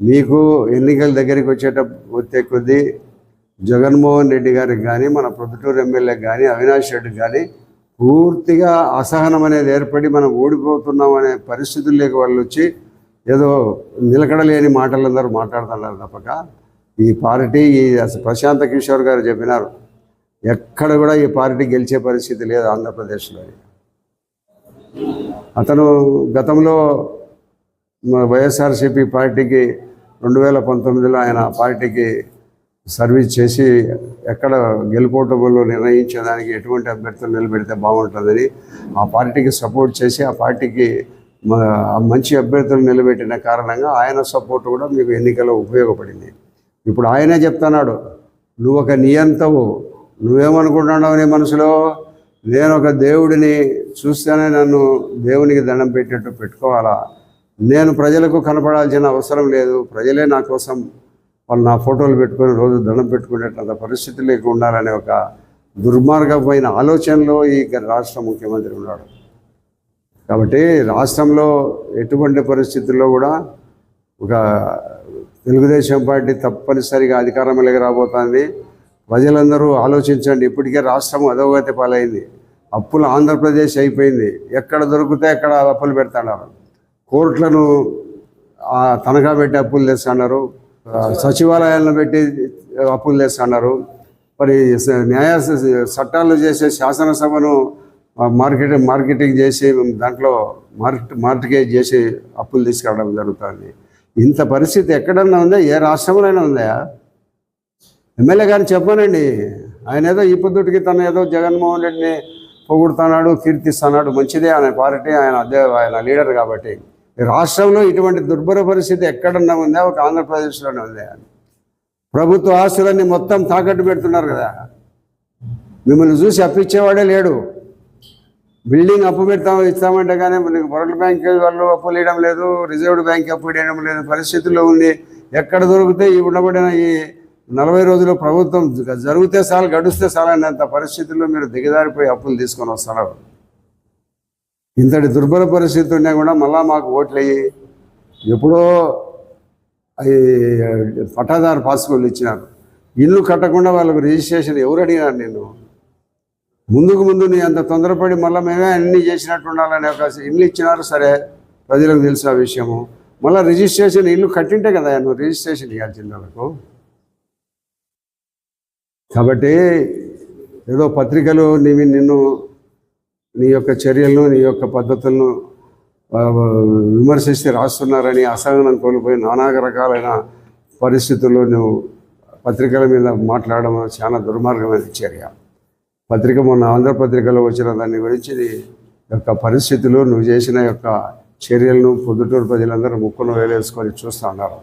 నీకు ఎన్నికల దగ్గరికి వచ్చేట వచ్చే కొద్దీ జగన్మోహన్ రెడ్డి గారికి కానీ మన ప్రొద్దుటూరు ఎమ్మెల్యేకి కానీ అవినాష్ రెడ్డికి కానీ పూర్తిగా అసహనం అనేది ఏర్పడి మనం ఓడిపోతున్నాం అనే పరిస్థితుల్లోకి వాళ్ళు వచ్చి ఏదో నిలకడలేని మాటలందరూ మాట్లాడుతున్నారు తప్పక. ఈ పార్టీ ఈ ప్రశాంత కిషోర్ గారు చెప్పినారు. ఎక్కడ కూడా ఈ పార్టీ గెలిచే పరిస్థితి లేదు ఆంధ్రప్రదేశ్లో అతను గతంలో వైఎస్ఆర్సీపీ పార్టీకి రెండు వేల పంతొమ్మిదిలో ఆయన పార్టీకి సర్వీస్ చేసి ఎక్కడ గెలుపోటములు నిర్ణయించేదానికి ఎటువంటి అభ్యర్థులు నిలబెడితే బాగుంటుందని ఆ పార్టీకి సపోర్ట్ చేసి ఆ పార్టీకి మంచి అభ్యర్థులు నిలబెట్టిన కారణంగా ఆయన సపోర్ట్ కూడా మీకు ఎన్నికల్లో ఉపయోగపడింది. ఇప్పుడు ఆయనే చెప్తున్నాడు నువ్వు ఒక నియంతవు నువ్వేమనుకుంటున్నావు నీ మనసులో? నేను ఒక దేవుడిని చూస్తేనే నన్ను దేవునికి దండం పెట్టేట్టు పెట్టుకోవాలా? నేను ప్రజలకు కనపడాల్సిన అవసరం లేదు. ప్రజలే నా కోసం వాళ్ళు నా ఫోటోలు పెట్టుకొని రోజు దండం పెట్టుకునేటంత పరిస్థితి లేకుండా ఉండాలనే ఒక దుర్మార్గమైన ఆలోచనలో ఈ రాష్ట్ర ముఖ్యమంత్రి ఉన్నాడు. కాబట్టి రాష్ట్రంలో ఎటువంటి పరిస్థితుల్లో కూడా ఒక తెలుగుదేశం పార్టీ తప్పనిసరిగా అధికారంలోకి రాబోతోంది. ప్రజలందరూ ఆలోచించండి. ఇప్పటికే రాష్ట్రం అధోగతి పాలైంది. అప్పులు ఆంధ్రప్రదేశ్ అయిపోయింది. ఎక్కడ దొరికితే అక్కడ అప్పులు పెడతాడు కోర్టులను తనఖా పెట్టి అప్పులు తెస్తున్నారు సచివాలయాలను పెట్టి అప్పులు తెస్తున్నారు మరి న్యాయ చట్టాలు చేసే శాసనసభను మార్కెట్ మార్కెటింగ్ చేసి దాంట్లో మార్కెట్ మార్కెట్ చేసి అప్పులు తీసుకురావడం జరుగుతుంది. ఇంత పరిస్థితి ఎక్కడన్నా ఉందా? ఏ రాష్ట్రంలోనైనా ఉందా? ఎమ్మెల్యే గారిని చెప్పానండి. ఆయన ఏదో ఈ పొద్దుటికి తను ఏదో జగన్మోహన్ రెడ్డిని పొగుడుతున్నాడు కీర్తిస్తున్నాడు. మంచిదే ఆయన పార్టీ ఆయన అదే ఆయన లీడర్ కాబట్టి. రాష్ట్రంలో ఇటువంటి దుర్భర పరిస్థితి ఎక్కడన్నా ఉందా? ఒక ఆంధ్రప్రదేశ్లోనే ఉందా? ప్రభుత్వ ఆస్తులన్నీ మొత్తం తాకట్టు పెడుతున్నారు కదా. మిమ్మల్ని చూసి అప్పిచ్చేవాడే లేడు. బిల్డింగ్ అప్పు పెడతాం ఇస్తామంటే కానీ నీకు వరల్డ్ బ్యాంక్ వాళ్ళు అప్పులు లేయడం లేదు రిజర్వ్డ్ బ్యాంక్ అప్పు ఇవ్వడం లేదు పరిస్థితుల్లో ఉంది. ఎక్కడ దొరికితే ఈ ఉండబడిన ఈ నలభై రోజులు ప్రభుత్వం జరిగితే సార్ గడిస్తే సార్ అనేంత పరిస్థితుల్లో మీరు దిగజారిపోయి అప్పులు తీసుకొని వస్తున్నారు. ఇంతటి దుర్బల పరిస్థితి ఉన్నా కూడా మళ్ళా మాకు ఓట్లు అయ్యి ఎప్పుడో అవి పట్టాదారు పాస్బుక్లు ఇచ్చినారు. ఇల్లు కట్టకుండా వాళ్ళకు రిజిస్ట్రేషన్ ఎవరు అడిగినారు నేను ముందుకు ముందు నీ అంత తొందరపడి మళ్ళీ మేమే అన్నీ చేసినట్టు ఉండాలనే ఒక ఇల్లు ఇచ్చినారు సరే. ప్రజలకు తెలిసిన విషయము. మళ్ళీ రిజిస్ట్రేషన్ ఇల్లు కట్టింటే కదా నువ్వు రిజిస్ట్రేషన్ ఇవ్వాల్సింది వాళ్ళకు. కాబట్టి ఏదో పత్రికలు నీవి నిన్ను నీ యొక్క చర్యలను నీ యొక్క పద్ధతులను విమర్శిస్తే రాస్తున్నారని అసహనం కోల్పోయి నానా రకాలైన పరిస్థితుల్లో నువ్వు పత్రికల మీద మాట్లాడడం చాలా దుర్మార్గమైన చర్య. పత్రిక మొన్న ఆంధ్రపత్రికలో వచ్చిన దాని గురించి నీ యొక్క పరిస్థితులు నువ్వు చేసిన యొక్క చర్యలను పొద్దుటూరు ప్రజలందరూ ముక్కును వేలేసుకొని చూస్తూ ఉన్నారు.